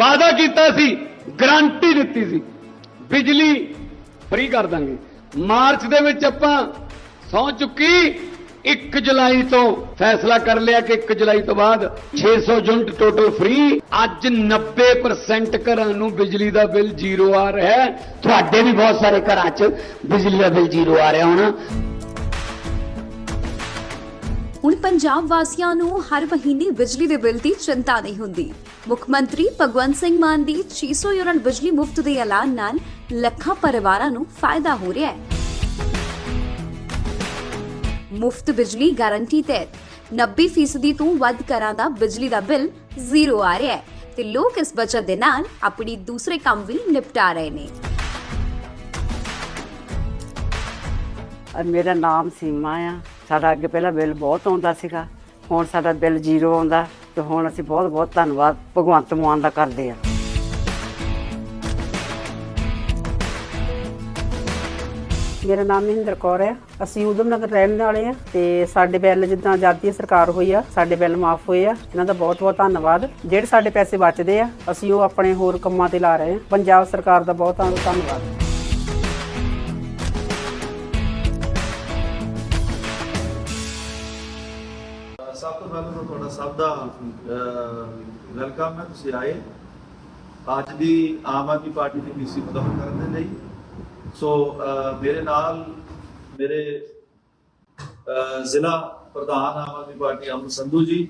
ਵਾਅਦਾ ਕੀਤਾ ਸੀ ਗਰੰਟੀ ਦਿੱਤੀ ਸੀ। ਬਿਜਲੀ ਫ੍ਰੀ ਕਰ ਦਾਂਗੇ। ਮਾਰਚ ਦੇ ਵਿੱਚ ਆਪਾਂ ਸੌ ਚੁੱਕੀ 1 ਜੁਲਾਈ ਤੋਂ ਫੈਸਲਾ ਕਰ ਲਿਆ ਕਿ 1 ਜੁਲਾਈ ਤੋਂ ਬਾਅਦ 600 ਯੂਨਿਟ ਟੋਟਲ ਫ੍ਰੀ ਅੱਜ 90% ਘਰਾਂ ਨੂੰ ਬਿਜਲੀ ਦਾ ਬਿੱਲ ਜ਼ੀਰੋ ਆ ਰਿਹਾ ਹੈ। ਤੁਹਾਡੇ ਵੀ ਬਹੁਤ ਸਾਰੇ ਘਰਾਂ 'ਚ ਬਿਜਲੀ ਦਾ ਬਿੱਲ ਜ਼ੀਰੋ ਆ ਰਿਹਾ ਹੋਣਾ। ਹੁਣ ਪੰਜਾਬ ਵਾਸੀਆਂ ਨੂੰ ਹਰ ਮਹੀਨੇ ਬਿਜਲੀ ਦੇ ਬਿੱਲ ਦੀ ਚਿੰਤਾ ਨਹੀਂ ਹੁੰਦੀ। ਮੁੱਖ ਮੰਤਰੀ ਭਗਵੰਤ ਸਿੰਘ ਮਾਨ ਦੀ 600 ਯੂਨਿਟ ਬਿਜਲੀ ਮੁਫਤ ਦੇ ਐਲਾਨ ਨਾਲ ਲੱਖਾਂ ਪਰਿਵਾਰਾਂ ਨੂੰ ਫਾਇਦਾ ਹੋ ਰਿਹਾ ਹੈ। ਮੁਫਤ ਬਿਜਲੀ ਗਾਰੰਟੀ ਤਹਿਤ 90% ਤੋਂ ਵੱਧ ਘਰਾਂ ਦਾ ਬਿਜਲੀ ਦਾ ਬਿੱਲ ਜ਼ੀਰੋ ਆ ਰਿਹਾ ਹੈ ਤੇ ਲੋਕ ਇਸ ਬਚਤ ਦੇ ਨਾਲ ਆਪਣੀ ਦੂਸਰੇ ਕੰਮ ਵੀ ਨਿਪਟਾ ਰਹੇ ਨੇ। ਮੇਰਾ ਨਾਮ ਸੀਮਾ ਆ। ਸਾਡਾ ਅੱਗੇ ਪਹਿਲਾਂ ਬਿੱਲ ਬਹੁਤ ਆਉਂਦਾ ਸੀਗਾ, ਹੁਣ ਸਾਡਾ ਬਿੱਲ ਜ਼ੀਰੋ ਆਉਂਦਾ ਤੇ ਹੁਣ ਅਸੀਂ ਬਹੁਤ ਬਹੁਤ ਧੰਨਵਾਦ, ਭਗਵੰਤ ਮਾਨ ਦਾ ਕਰਦੇ ਆ ਮੇਰਾ ਨਾਮ ਮਹਿੰਦਰ ਕੌਰ ਹੈ, ਅਸੀਂ ਉਦਮ ਨਗਰ ਰਹਿਣ ਵਾਲੇ ਆ ਤੇ ਸਾਡੇ ਬਿੱਲ ਜਿੱਦਾਂ ਆਜ਼ਾਦੀ ਸਰਕਾਰ ਹੋਈ ਆ, ਸਾਡੇ ਬਿੱਲ ਮਾਫ ਹੋਏ ਆ, ਇਹਨਾਂ ਦਾ ਬਹੁਤ ਬਹੁਤ ਧੰਨਵਾਦ। ਜਿਹੜੇ ਸਾਡੇ ਪੈਸੇ ਬਚਦੇ ਆ, ਅਸੀਂ ਉਹ ਆਪਣੇ ਹੋਰ ਕੰਮਾਂ ਤੇ ਲਾ ਰਹੇ ਆ ਪੰਜਾਬ ਸਰਕਾਰ ਦਾ ਬਹੁਤ ਬਹੁਤ ਧੰਨਵਾਦ। ਸਭ ਪਹਿਲਾਂ ਤੁਹਾਡਾ ਸਭ ਦਾ ਵੈਲਕਮ ਹੈ, ਤੁਸੀਂ ਆਏ। ਅੱਜ ਦੀ ਆਮ ਆਦਮੀ ਪਾਰਟੀ ਦੀ ਪੀਸੀ ਮੁਦਮ ਕਰਨ ਦੇ ਲਈ। ਸੋ ਮੇਰੇ ਨਾਲ ਮੇਰੇ ਜ਼ਿਲ੍ਹਾ ਪ੍ਰਧਾਨ ਆਮ ਆਦਮੀ ਪਾਰਟੀ ਅਮਰ ਸੰਧੂ ਜੀ,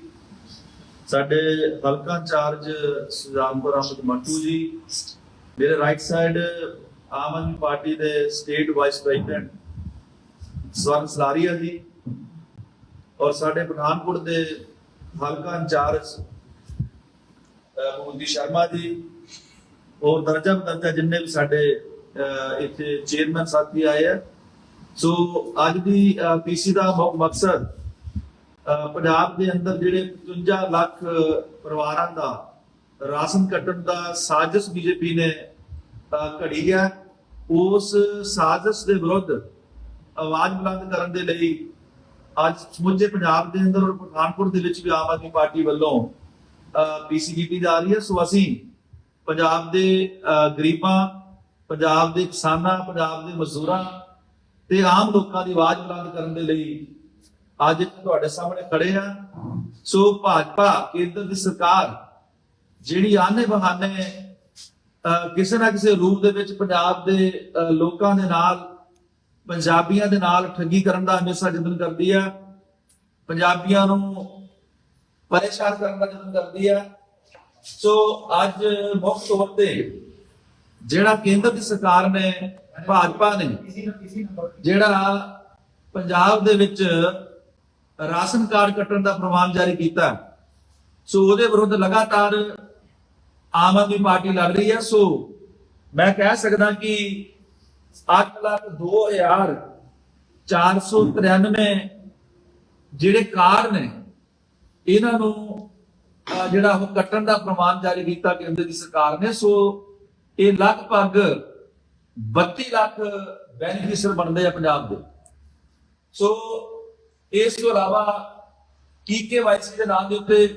ਸਾਡੇ ਹਲਕਾ ਇੰਚਾਰਜ ਸੁਜਾਨਪੁਰ ਅਹਿਮਦ ਮੱਟੂ ਜੀ, ਮੇਰੇ right side Aam Aadmi party ਦੇ state vice president Swaran Salaria ji ਔਰ ਸਾਡੇ ਪਠਾਨਕੋਟ ਦੇ ਹਲਕਾ ਇੰਚਾਰਜ ਮੋਦੀ ਸ਼ਰਮਾ ਜੀ ਔਰ ਦਰਜਾ ਬਦਰਜਾ ਜਿੰਨੇ ਵੀ ਸਾਡੇ ਇੱਥੇ ਚੇਅਰਮੈਨ ਸਾਥੀ ਆਏ ਆ। ਸੋ ਅੱਜ ਦੀ ਪੀਸੀ ਦਾ ਮੁੱਖ ਮਕਸਦ ਪੰਜਾਬ ਦੇ ਅੰਦਰ ਜਿਹੜੇ 55 ਲੱਖ ਪਰਿਵਾਰਾਂ ਦਾ ਰਾਸ਼ਨ ਕੱਟਣ ਦਾ ਸਾਜ਼ਿਸ਼ ਬੀਜੇਪੀ ਨੇ ਘੜੀ ਹੈ ਉਸ ਸਾਜ਼ਿਸ਼ ਦੇ ਵਿਰੁੱਧ ਆਵਾਜ਼ ਬੁਲੰਦ ਕਰਨ ਦੇ ਲਈ ਅੱਜ ਸਮੁੱਚੇ ਪੰਜਾਬ ਦੇ ਅੰਦਰ ਔਰ ਪਠਾਨਕੋਟ ਦੇ ਵਿੱਚ ਵੀ ਆਮ ਆਦਮੀ ਪਾਰਟੀ ਵੱਲੋਂ ਪੀਸੀ ਕੀਤੀ ਜਾ ਰਹੀ ਹੈ। ਸੋ ਅਸੀਂ ਪੰਜਾਬ ਦੇ ਗਰੀਬਾਂ, ਪੰਜਾਬ ਦੇ ਕਿਸਾਨਾਂ, ਪੰਜਾਬ ਦੇ ਮਜ਼ਦੂਰਾਂ ਤੇ ਆਮ ਲੋਕਾਂ ਦੀ ਆਵਾਜ਼ ਬੁਲੰਦ ਕਰਨ ਦੇ ਲਈ ਅੱਜ ਤੁਹਾਡੇ ਸਾਹਮਣੇ ਖੜੇ ਆ ਸੋ ਭਾਜਪਾ ਕੇਂਦਰ ਦੀ ਸਰਕਾਰ ਜਿਹੜੀ ਆਨੇ ਬਹਾਨੇ ਕਿਸੇ ਨਾ ਕਿਸੇ ਰੂਪ ਦੇ ਵਿੱਚ ਪੰਜਾਬ ਦੇ ਲੋਕਾਂ ਦੇ ਨਾਲ ਪੰਜਾਬੀਆਂ ਦੇ ਨਾਲ ਠੱਗੀ ਕਰਨ ਦਾ ਹਮੇਸ਼ਾ ਯਤਨ ਕਰਦੀ ਹੈ ਪੰਜਾਬੀਆਂ ਨੂੰ ਪਰੇਸ਼ਾਨ ਕਰਨ ਦਾ ਯਤਨ ਕਰਦੀ ਹੈ ਸੋ ਅੱਜ ਮੁੱਖ ਤੌਰ ਤੇ ਜਿਹੜਾ ਕੇਂਦਰ ਦੀ ਸਰਕਾਰ ਨੇ, ਭਾਜਪਾ ਨੇ, ਜਿਹੜਾ ਪੰਜਾਬ ਦੇ ਵਿੱਚ ਰਾਸ਼ਨ ਕਾਰਡ ਕੱਟਣ ਦਾ ਪ੍ਰਵਾਨ ਜਾਰੀ ਕੀਤਾ, ਸੋ ਉਹਦੇ ਵਿਰੁੱਧ ਲਗਾਤਾਰ ਆਮ ਆਦਮੀ ਪਾਰਟੀ ਲੜ ਰਹੀ ਹੈ ਸੋ ਮੈਂ ਕਹਿ ਸਕਦਾ ਕਿ 8 ਲੱਖ 2493 ਜਿਹੜੇ ਕਾਰ ਨੇ, ਇਹਨਾਂ ਨੂੰ ਜਿਹੜਾ ਉਹ ਕੱਟਣ ਦਾ ਪ੍ਰਮਾਣ ਜਾਰੀ ਕੀਤਾ ਕੇਂਦਰ ਦੀ ਸਰਕਾਰ ਨੇ। ਸੋ ਇਹ ਲਗਭਗ 32 ਲੱਖ ਬੈਨੀਫੀਸ਼ੀਅਰ ਬਣਦੇ ਆ ਪੰਜਾਬ ਦੇ। ਸੋ ਇਸ ਤੋਂ ਇਲਾਵਾ ਕੀ ਕੀਕੇਵਾਈਸੀ ਦੇ ਨਾਮ ਦੇ ਉੱਤੇ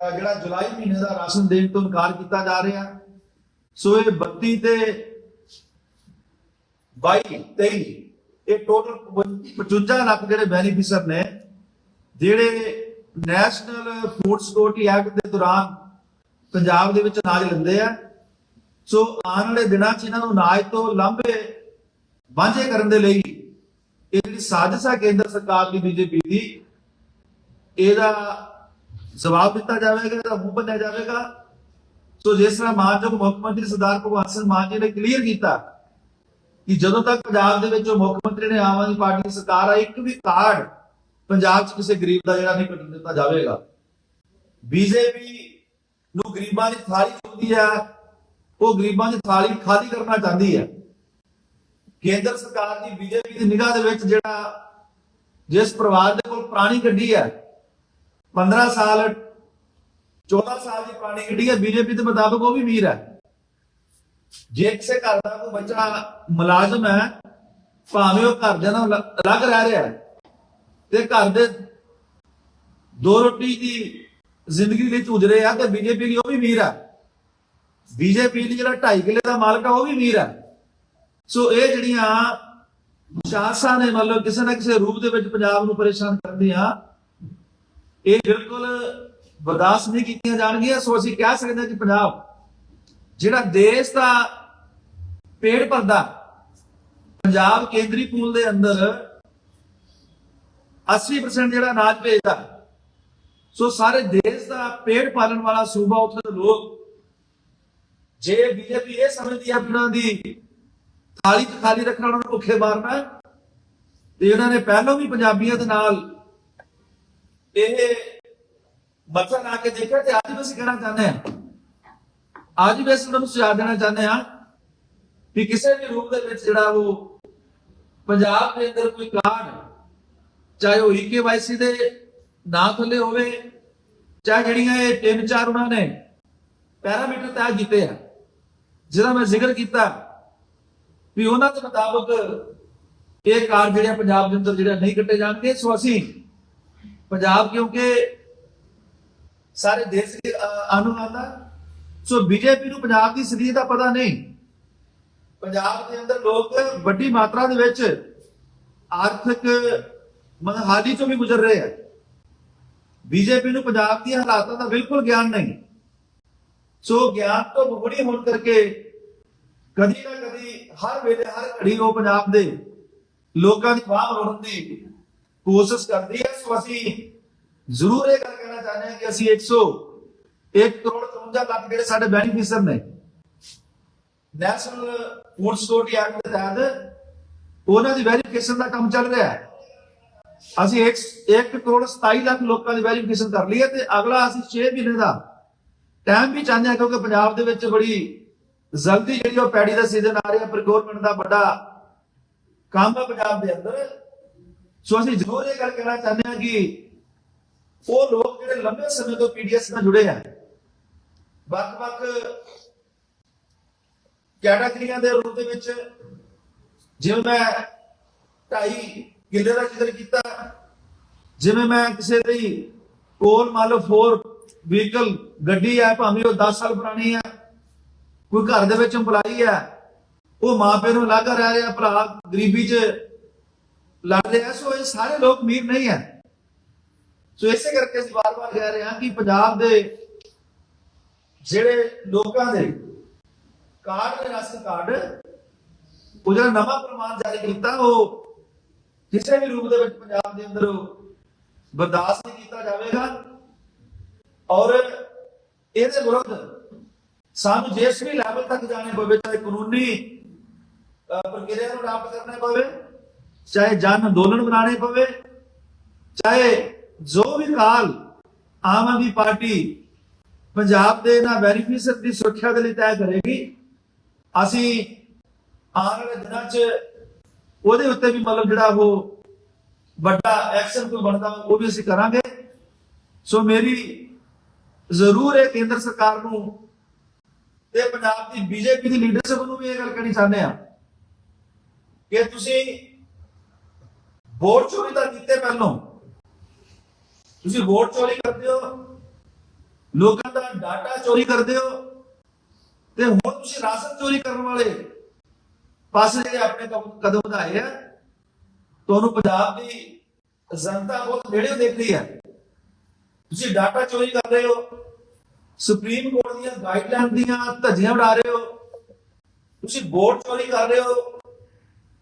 ਜਿਹੜਾ ਜੁਲਾਈ ਮਹੀਨੇ ਦਾ ਰਾਸ਼ਨ ਦੇਣ ਤੋਂ ਇਨਕਾਰ ਕੀਤਾ ਜਾ ਰਿਹਾ। ਸੋ ਇਹ 32 ਤੇ 22 23 ਇਹ ਟੋਟਲ 55 ਲੱਖ ਜਿਹੜੇ ਬੈਨੀਫੀਸ਼ੀਅਰ ਨੇ, ਜਿਹੜੇ ਨੈਸ਼ਨਲ ਫੂਡ ਸਿਕਿਉਰਿਟੀ ਐਕਟ ਦੇ ਦੌਰਾਨ ਪੰਜਾਬ ਦੇ ਵਿੱਚ ਅਨਾਜ ਲੈਂਦੇ ਆ। ਸੋ ਆਉਣ ਵਾਲੇ ਦਿਨਾਂ 'ਚ ਇਹਨਾਂ ਨੂੰ ਅਨਾਜ ਤੋਂ ਲਾਂਭੇ ਵਾਂਝੇ ਕਰਨ ਦੇ ਲਈ ਇਹ ਜਿਹੜੀ ਸਾਜ਼ਿਸ਼ ਆ ਕੇਂਦਰ ਸਰਕਾਰ ਦੀ, ਬੀਜੇਪੀ ਦੀ, ਇਹਦਾ ਜਵਾਬ ਦਿੱਤਾ ਜਾਵੇਗਾ, ਇਹਦਾ ਮੂੰਹ ਬੰਨਿਆ ਜਾਵੇਗਾ। ਸੋ ਜਿਸ ਤਰ੍ਹਾਂ ਮਾਨਯੋਗ ਮੁੱਖ ਮੰਤਰੀ ਸਰਦਾਰ ਭਗਵੰਤ ਸਿੰਘ ਮਾਨ ਜੀ ਨੇ ਕਲੀਅਰ ਕੀਤਾ ਕਿ ਜਦੋਂ ਤੱਕ ਪੰਜਾਬ ਦੇ ਵਿੱਚ ਉਹ ਮੁੱਖ ਮੰਤਰੀ ਨੇ ਆਮ ਆਦਮੀ ਪਾਰਟੀ ਦੀ ਸਰਕਾਰ ਆ, ਇੱਕ ਵੀ ਕਾਰਡ ਪੰਜਾਬ 'ਚ ਕਿਸੇ ਗਰੀਬ ਦਾ ਜਿਹੜਾ ਨਹੀਂ ਕੱਟਣ ਦਿੱਤਾ ਜਾਵੇਗਾ। ਬੀਜੇਪੀ ਨੂੰ ਗਰੀਬਾਂ ਦੀ ਥਾਲੀ ਚੁੰਦੀ ਹੈ ਉਹ ਗਰੀਬਾਂ ਦੀ ਥਾਲੀ ਖਾਲੀ ਕਰਨਾ ਚਾਹੁੰਦੀ ਹੈ ਕੇਂਦਰ ਸਰਕਾਰ ਦੀ ਬੀਜੇਪੀ ਦੀ ਨਿਗਾਹ ਦੇ ਵਿੱਚ ਜਿਹੜਾ ਜਿਸ ਪਰਿਵਾਰ ਦੇ ਕੋਲ ਪੁਰਾਣੀ ਗੱਡੀ ਹੈ 15 ਸਾਲ 14 ਸਾਲ ਦੀ ਪੁਰਾਣੀ ਗੱਡੀ ਹੈ ਬੀਜੇਪੀ ਦੇ ਮੁਤਾਬਕ ਉਹ ਵੀ ਅਮੀਰ ਹੈ ਜੇ ਕਿਸੇ ਘਰ ਦਾ ਕੋਈ ਬੱਚਾ ਮੁਲਾਜ਼ਮ ਹੈ, ਭਾਵੇਂ ਉਹ ਘਰ ਦੇ ਨਾਲ ਅਲੱਗ- ਰਹਿ ਰਿਹਾ ਹੈ, ਤੇ ਘਰ ਦੇ ਦੋ ਰੋਟੀ ਦੀ ਜ਼ਿੰਦਗੀ ਲਈ ਝੂਝ ਰਹੇ ਆ ਤੇ ਬੀਜੇਪੀ ਲਈ ਉਹ ਵੀ ਵੀਰ ਆ ਬੀਜੇਪੀ ਲਈ ਜਿਹੜਾ 2.5 ਕਿੱਲੇ ਦਾ ਮਾਲਕ ਆ, ਉਹ ਵੀ ਵੀਰ ਹੈ। ਸੋ ਇਹ ਜਿਹੜੀਆਂ ਸ਼ਾਸਾਂ ਨੇ ਮਤਲਬ ਕਿਸੇ ਨਾ ਕਿਸੇ ਰੂਪ ਦੇ ਵਿੱਚ ਪੰਜਾਬ ਨੂੰ ਪਰੇਸ਼ਾਨ ਕਰਦੀਆਂ ਇਹ ਬਿਲਕੁਲ ਬਰਦਾਸ਼ਤ ਨਹੀਂ ਕੀਤੀਆਂ ਜਾਣਗੀਆਂ। ਸੋ ਅਸੀਂ ਕਹਿ ਸਕਦੇ ਹਾਂ ਕਿ ਪੰਜਾਬ ਜਿਹੜਾ ਦੇਸ਼ ਦਾ ਪੇੜ ਭਰਦਾ ਪੰਜਾਬ ਕੇਂਦਰੀ ਪੂਲ ਦੇ ਅੰਦਰ 80% ਜਿਹੜਾ ਅਨਾਜ ਭੇਜਦਾ ਸੋ ਸਾਰੇ ਦੇਸ਼ ਦਾ ਪੇੜ ਪਾਲਣ ਵਾਲਾ ਸੂਬਾ ਉੱਥੇ ਦੇ ਲੋਕ, ਜੇ ਬੀਜੇਪੀ ਇਹ ਸਮਝਦੀ ਹੈ ਉਹਨਾਂ ਦੀ ਥਾਲੀ ਤੇ ਖਾਲੀ ਰੱਖਣਾ, ਉਹਨਾਂ ਨੂੰ ਭੁੱਖੇ ਮਾਰਨਾ ਤੇ ਉਹਨਾਂ ਨੇ ਪਹਿਲਾਂ ਵੀ ਪੰਜਾਬੀਆਂ ਦੇ ਨਾਲ ਇਹ ਮਤਲਬ ਲਾ ਕੇ ਦੇਖਿਆ ਤੇ ਅੱਜ ਵੀ ਅਸੀਂ ਕਹਿਣਾ ਚਾਹੁੰਦੇ ਹਾਂ ਅੱਜ ਵੀ ਅਸੀਂ ਉਹਨਾਂ ਨੂੰ ਸੁਝਾਅ ਦੇਣਾ ਚਾਹੁੰਦੇ ਹਾਂ ਕਿ ਕਿਸੇ ਵੀ ਰੂਪ ਦੇ ਵਿੱਚ ਜਿਹੜਾ ਉਹ ਪੰਜਾਬ ਦੇ ਅੰਦਰ ਕੋਈ ਕਾਰਡ ਚਾਹੇ ਉਹ ਈਕੇਵਾਈਸੀ ਦੇ ਨਾਂ ਥੱਲੇ ਹੋਵੇ, ਚਾਹੇ ਜਿਹੜੀਆਂ ਇਹ ਤਿੰਨ ਚਾਰ ਉਹਨਾਂ ਨੇ ਪੈਰਾਮੀਟਰ ਤੈਅ ਕੀਤੇ ਆ, ਜਿਹਦਾ ਮੈਂ ਜ਼ਿਕਰ ਕੀਤਾ ਵੀ ਉਹਨਾਂ ਦੇ ਮੁਤਾਬਕ ਇਹ ਕਾਰ ਜਿਹੜੇ ਆ ਪੰਜਾਬ ਦੇ ਅੰਦਰ ਜਿਹੜੇ ਨਹੀਂ ਕੱਟੇ ਜਾਣਗੇ। ਸੋ ਅਸੀਂ ਪੰਜਾਬ ਕਿਉਂਕਿ ਸਾਰੇ ਦੇਸ਼ ਦੇ ਆਨੂ ਆਂਦਾ ਸੋ ਬੀਜੇਪੀ ਨੂੰ ਪੰਜਾਬ ਦੀ ਸਥਿਤੀ ਦਾ ਪਤਾ ਨਹੀਂ। ਪੰਜਾਬ ਦੇ ਅੰਦਰ ਲੋਕ ਵੱਡੀ ਮਾਤਰਾ ਦੇ ਵਿੱਚ ਆਰਥਿਕ ਮਨਹਾਲੀ ਚੋਂ ਵੀ ਗੁਜ਼ਰ ਰਹੇ ਆ। ਬੀਜੇਪੀ ਨੂੰ ਪੰਜਾਬ ਦੀਆਂ ਹਾਲਾਤਾਂ ਦਾ ਬਿਲਕੁਲ ਗਿਆਨ ਨਹੀਂ। ਸੋ ਗਿਆਨ ਤੋਂ ਮੁਗੜੀ ਹੋਣ ਕਰਕੇ ਕਦੀ ਨਾ ਕਦੀ ਹਰ ਵੇਲੇ ਹਰ ਘੜੀ ਉਹ ਪੰਜਾਬ ਦੇ ਲੋਕਾਂ ਦੀ ਬਾਹ ਰੋਣ ਦੀ ਕੋਸ਼ਿਸ਼ ਕਰਦੀ ਹੈ। ਸੋ ਅਸੀਂ ਜ਼ਰੂਰ ਇਹ ਗੱਲ ਕਹਿਣਾ ਚਾਹੁੰਦੇ ਹਾਂ ਕਿ ਅਸੀਂ 101 ਕਰੋੜ 53 ਲੱਖ ਜਿਹੜੇ ਸਾਡੇ ਬੈਨੀਫੀਸ਼ੀਅਰ ਨੇ। ਨੈਸ਼ਨਲ ਫੂਡ ਸਿਕਿਉਰਿਟੀ ਐਕਟ ਦੇ ਤਹਿਤ ਉਹਨਾਂ ਦੀ ਵੈਰੀਫਿਕੇਸ਼ਨ ਦਾ ਕੰਮ ਚੱਲ ਰਿਹਾ ਹੈ। ਅਸੀਂ 1 ਕਰੋੜ 27 ਲੱਖ ਲੋਕਾਂ ਦੀ ਵੈਰੀਫਿਕੇਸ਼ਨ ਕਰ ਲਈ ਹੈ ਤੇ ਅਗਲਾ ਅਸੀਂ 6 ਮਹੀਨੇ ਦਾ ਟਾਈਮ ਵੀ ਚਾਹੁੰਦੇ ਹਾਂ ਕਿਉਂਕਿ ਪੰਜਾਬ ਦੇ ਵਿੱਚ ਬੜੀ ਜਲਦੀ ਜਿਹੜੀ ਉਹ ਪੈੜੀ ਦਾ ਸੀਜ਼ਨ ਆ ਰਿਹਾ, ਪਰ ਪ੍ਰੋਕਿਉਰਮੈਂਟ ਦਾ ਵੱਡਾ ਕੰਮ ਹੈ ਪੰਜਾਬ ਦੇ ਅੰਦਰ। ਸੋ ਅਸੀਂ ਜ਼ਰੂਰ ਇਹ ਗੱਲ ਕਹਿਣਾ ਚਾਹੁੰਦੇ ਹਾਂ ਕਿ ਉਹ ਲੋਕ ਜਿਹੜੇ ਲੰਬੇ ਸਮੇਂ ਤੋਂ ਪੀਡੀਐਸ ਨਾਲ ਜੁੜੇ ਆ ਵੱਖ-ਵੱਖ ਕੈਟਾਗਰੀਆਂ ਦੇ ਰੂਪ ਦੇ ਵਿੱਚ ਜਿਵੇਂ ਮੈਂ ਢਾਈ ਕਿੱਲੇ ਦਾ ਜ਼ਿਕਰ ਕੀਤਾ, ਜਿਵੇਂ ਮੈਂ ਕਿਸੇ ਦੀ ਕੋਲ ਮੰਨ ਲਓ 4 ਵਹੀਕਲ ਗੱਡੀ ਹੈ, ਭਾਵੇਂ ਉਹ 10 ਸਾਲ ਪੁਰਾਣੀ ਹੈ, ਕੋਈ ਘਰ ਦੇ ਵਿੱਚ EMPLOYEE ਹੈ, ਉਹ ਮਾਪੇ ਨੂੰ ਲਾਗਾ ਰਹਿ ਰਿਹਾ, ਭਰਾ ਗਰੀਬੀ 'ਚ ਲੜ ਰਿਹਾ, ਸੋ ਇਹ ਸਾਰੇ ਲੋਕ ਅਮੀਰ ਨਹੀਂ ਹੈ। ਸੋ ਇਸੇ ਕਰਕੇ ਅਸੀਂ ਵਾਰ-ਵਾਰ ਕਹਿ ਰਹੇ ਹਾਂ ਕਿ ਪੰਜਾਬ ਦੇ ਜਿਹੜੇ ਲੋਕਾਂ ਦੇ ਕਾਰਡ ਦੇ ਰਾਸ਼ਨ ਕਾਰਡ, ਉਹ ਜਿਹੜਾ ਨਵਾਂ ਪ੍ਰਮਾਣ ਜਾਰੀ ਕੀਤਾ, ਉਹ ਕਿਸੇ ਵੀ ਰੂਪ ਦੇ ਵਿੱਚ ਪੰਜਾਬ ਦੇ ਅੰਦਰ ਬਰਦਾਸ਼ਤ ਨਹੀਂ ਕੀਤਾ ਜਾਵੇਗਾ। ਔਰ ਇਹਦੇ ਵਿਰੁੱਧ ਸਾਨੂੰ ਜਿਸ ਵੀ ਲੈਵਲ ਤੱਕ ਜਾਣੇ ਪਵੇ, ਚਾਹੇ ਕਾਨੂੰਨੀ ਪ੍ਰਕਿਰਿਆ ਨੂੰ ਅਡਾਪਟ ਕਰਨਾ ਪਵੇ, ਚਾਹੇ ਜਨ ਅੰਦੋਲਨ ਬਣਾਣੇ ਪਵੇ, ਚਾਹੇ ਜੋ ਵੀ ਕਾਲ ਆਮ ਆਦਮੀ ਪਾਰਟੀ ਪੰਜਾਬ ਦੇ ਇਹਨਾਂ ਬੈਨੀਫੀਸ਼ੀਅਰ ਦੀ ਸੁਰੱਖਿਆ ਦੇ ਲਈ ਤੈਅ ਕਰੇਗੀ। ਅਸੀਂ ਆਉਣ ਵਾਲੇ ਦਿਨਾਂ 'ਚ ਉਹਦੇ ਉੱਤੇ ਵੀ ਮਤਲਬ ਜਿਹੜਾ ਉਹ ਵੱਡਾ ਐਕਸ਼ਨ ਕੋਈ ਬਣਦਾ, ਉਹ ਵੀ ਅਸੀਂ ਕਰਾਂਗੇ। ਸੋ ਮੇਰੀ ਜ਼ਰੂਰ ਇਹ ਕੇਂਦਰ ਸਰਕਾਰ ਨੂੰ ਤੇ ਪੰਜਾਬ ਦੀ ਬੀਜੇਪੀ ਦੀ ਲੀਡਰਸ਼ਿਪ ਨੂੰ ਵੀ ਇਹ ਗੱਲ ਕਹਿਣੀ ਚਾਹੁੰਦੇ ਆ ਕਿ ਤੁਸੀਂ ਵੋਟ ਚੋਰੀ ਤਾਂ ਕੀਤੇ ਪਹਿਲੋਂ। ਤੁਸੀਂ ਵੋਟ ਚੋਰੀ ਕਰਦੇ ਹੋ। ਲੋਕਾਂ ਦਾ ਡਾਟਾ ਚੋਰੀ ਕਰਦੇ ਹੋ ਤੇ ਹੁਣ ਤੁਸੀਂ ਰਾਸ਼ਨ ਚੋਰੀ ਕਰਨ ਵਾਲੇ ਪਾਸੇ ਜਿਹੜੇ ਆਪਣੇ ਕਦਮ ਕਦਮ ਵਧਾਏ ਆ। ਤੁਹਾਨੂੰ ਪੰਜਾਬ ਦੀ ਜਨਤਾ ਬਹੁਤ ਨੇੜੇ ਦੇਖ ਹੈ। ਤੁਸੀਂ ਡਾਟਾ ਚੋਰੀ ਕਰ ਰਹੇ ਹੋ। ਸੁਪਰੀਮ ਕੋਰਟ ਦੀਆਂ ਗਾਈਡਲਾਈਨ ਦੀਆਂ ਧੱਜੀਆਂ ਉਡਾ ਰਹੇ ਹੋ। ਤੁਸੀਂ ਵੋਟ ਚੋਰੀ ਕਰ ਰਹੇ ਹੋ।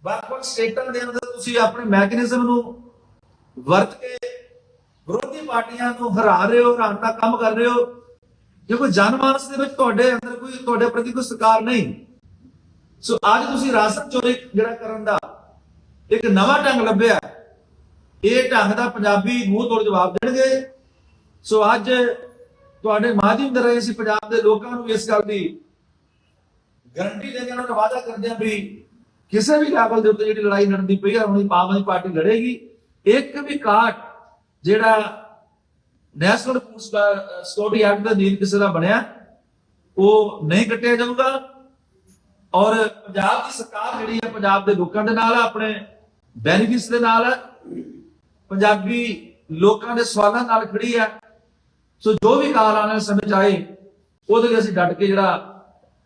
ਵੱਖ-ਵੱਖ ਸਟੇਟਾਂ ਦੇ ਅੰਦਰ ਤੁਸੀਂ ਆਪਣੇ ਮੈਕੈਨਿਜ਼ਮ ਨੂੰ ਵਰਤ ਕੇ ਵਿਰੋਧੀ ਪਾਰਟੀਆਂ ਨੂੰ ਹਰਾ ਰਹੇ ਹੋ, ਹਰਾਉਣ ਦਾ ਕੰਮ ਕਰ ਰਹੇ ਹੋ। ਜੇ ਕੋਈ ਜਨਮਾਨਸ ਦੇ ਵਿੱਚ ਤੁਹਾਡੇ ਅੰਦਰ ਕੋਈ, ਤੁਹਾਡੇ ਪ੍ਰਤੀ ਕੋਈ ਸਰਕਾਰ ਨਹੀਂ, ਸੋ ਅੱਜ ਤੁਸੀਂ ਰਾਸ਼ਨ ਚੋਰੀ ਜਿਹੜਾ ਕਰਨ ਦਾ ਇੱਕ ਨਵਾਂ ਢੰਗ ਲੱਭਿਆ। ਇਹ ਢੰਗ ਦਾ ਪੰਜਾਬੀ ਮੂੰਹ ਤੋੜ ਜਵਾਬ ਦੇਣਗੇ। ਸੋ ਅੱਜ ਤੁਹਾਡੇ ਮਾਧਿਅਮ ਦੇ ਰਹੇ ਸੀ ਪੰਜਾਬ ਦੇ ਲੋਕਾਂ ਨੂੰ ਇਸ ਗੱਲ ਦੀ ਗਰੰਟੀ ਦੇ ਕੇ ਉਹਨਾਂ ਨੂੰ ਵਾਅਦਾ ਕਰਦੇ ਹਾਂ ਵੀ ਕਿਸੇ ਵੀ ਲੈਵਲ ਦੇ ਉੱਤੇ ਜਿਹੜੀ ਲੜਾਈ ਲੜਦੀ ਪਈ ਹੈ ਉਹਦੀ ਆਮ ਆਦਮੀ ਪਾਰਟੀ ਲੜੇਗੀ। ਇੱਕ ਵੀ ਕਾਟ ਜਿਹੜਾ ਨੈਸ਼ਨਲ ਫੂਡ ਸਿਕਿਉਰਿਟੀ ਐਕਟ ਦਾ ਨੀਲ ਕਿਸੇ ਦਾ ਬਣਿਆ, ਉਹ ਨਹੀਂ ਕੱਟਿਆ ਜਾਊਗਾ। ਔਰ ਪੰਜਾਬ ਦੀ ਸਰਕਾਰ ਜਿਹੜੀ ਹੈ, ਪੰਜਾਬ ਦੇ ਲੋਕਾਂ ਦੇ ਨਾਲ ਆਪਣੇ ਬੈਨੀਫਿਟਸ ਦੇ ਨਾਲ ਪੰਜਾਬੀ ਲੋਕਾਂ ਦੇ ਸਵਾਲਾਂ ਨਾਲ ਖੜੀ ਹੈ ਸੋ ਜੋ ਵੀ ਕਾਲ ਆਉਣ ਵਾਲੇ ਸਮੇਂ ਚ ਆਏ, ਉਹਦੇ ਲਈ ਅਸੀਂ ਡਟ ਕੇ ਜਿਹੜਾ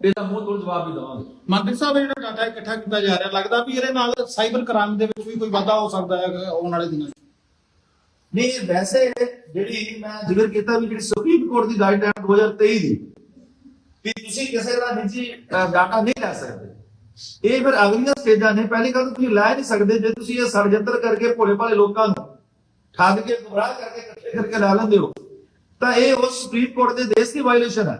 ਇਹਦਾ ਮੂੰਹ ਤੋੜ ਜਵਾਬ ਵੀ ਦੇਵਾਂਗੇ। ਮੰਤਰੀ ਸਾਹਿਬ, ਇਹ ਜਿਹੜਾ ਡਾਟਾ ਇਕੱਠਾ ਕੀਤਾ ਜਾ ਰਿਹਾ, ਲੱਗਦਾ ਵੀ ਇਹਦੇ ਨਾਲ ਸਾਈਬਰ ਕ੍ਰਾਈਮ ਦੇ ਵਿੱਚ ਵੀ ਕੋਈ ਵਾਧਾ ਹੋ ਸਕਦਾ ਹੈ, ਆਉਣ ਵਾਲੇ ਦਿਨਾਂ 'ਚ। ਨਹੀਂ ਵੈਸੇ ਜਿਹੜੀ ਮੈਂ ਜ਼ਿਕਰ ਕੀਤਾ ਵੀ ਜਿਹੜੀ ਸੁਪਰੀਮ ਕੋਰਟ ਦੀ ਗਾਈਡਲਾਈਨ 2023 ਦੀ ਵੀ ਤੁਸੀਂ ਕਿਸੇ ਦਾ ਨਿੱਜੀ ਡਾਟਾ ਨਹੀਂ ਲੈ ਸਕਦੇ। ਇਹ ਫਿਰ ਅਗਲੀਆਂ ਸਟੇਜਾਂ ਨੇ, ਪਹਿਲੀ ਗੱਲ ਤੁਸੀਂ ਲੈ ਨਹੀਂ ਸਕਦੇ ਜੇ ਤੁਸੀਂ ਇਹ ષਡਯੰਤਰ ਕਰਕੇ ਭੋਲੇ ਭਾਲੇ ਲੋਕਾਂ ਨੂੰ ਠੱਗ ਕੇ, ਗੁੰਮਰਾਹ ਕਰਕੇ ਇਕੱਠੇ ਕਰਕੇ ਲੈ ਲੈਂਦੇ ਹੋ, ਤਾਂ ਇਹ ਉਸ ਸੁਪਰੀਮ ਕੋਰਟ ਦੇ ਦੇਸ਼ ਦੀ ਵਾਇਲੇਸ਼ਨ ਹੈ।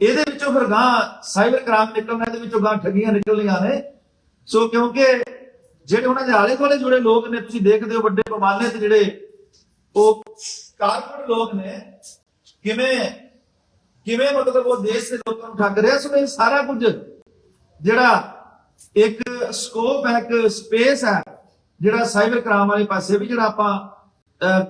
ਇਹਦੇ ਵਿੱਚੋਂ ਫਿਰ ਗਾਂ ਸਾਈਬਰ ਕ੍ਰਾਈਮ ਨਿਕਲਣਾ, ਇਹਦੇ ਵਿੱਚੋਂ ਗਾਂ ਠੱਗੀਆਂ ਨਿਕਲਣੀਆਂ ਨੇ। ਸੋ ਕਿਉਂਕਿ ਜਿਹੜੇ ਉਹਨਾਂ ਦੇ ਆਲੇ ਦੁਆਲੇ ਜੁੜੇ ਲੋਕ ਨੇ, ਤੁਸੀਂ ਦੇਖਦੇ ਹੋ ਵੱਡੇ ਪੈਮਾਨੇ ਤੇ ਜਿਹੜੇ ਉਹ ਕਾਰਪੋਰੇਟ ਲੋਕ ਨੇ ਕਿਵੇਂ ਕਿਵੇਂ ਮਤਲਬ ਉਹ ਦੇਸ਼ ਦੇ ਲੋਕਾਂ ਨੂੰ ਠੱਗ ਰਿਹਾ? ਸੋ ਇਹ ਸਾਰਾ ਕੁਝ ਜਿਹੜਾ ਇੱਕ ਸਕੋਪ ਹੈ ਇੱਕ ਸਪੇਸ ਹੈ ਜਿਹੜਾ ਸਾਈਬਰ ਕ੍ਰਾਈਮ ਵਾਲੇ ਪਾਸੇ ਵੀ ਜਿਹੜਾ ਆਪਾਂ ਅਹ,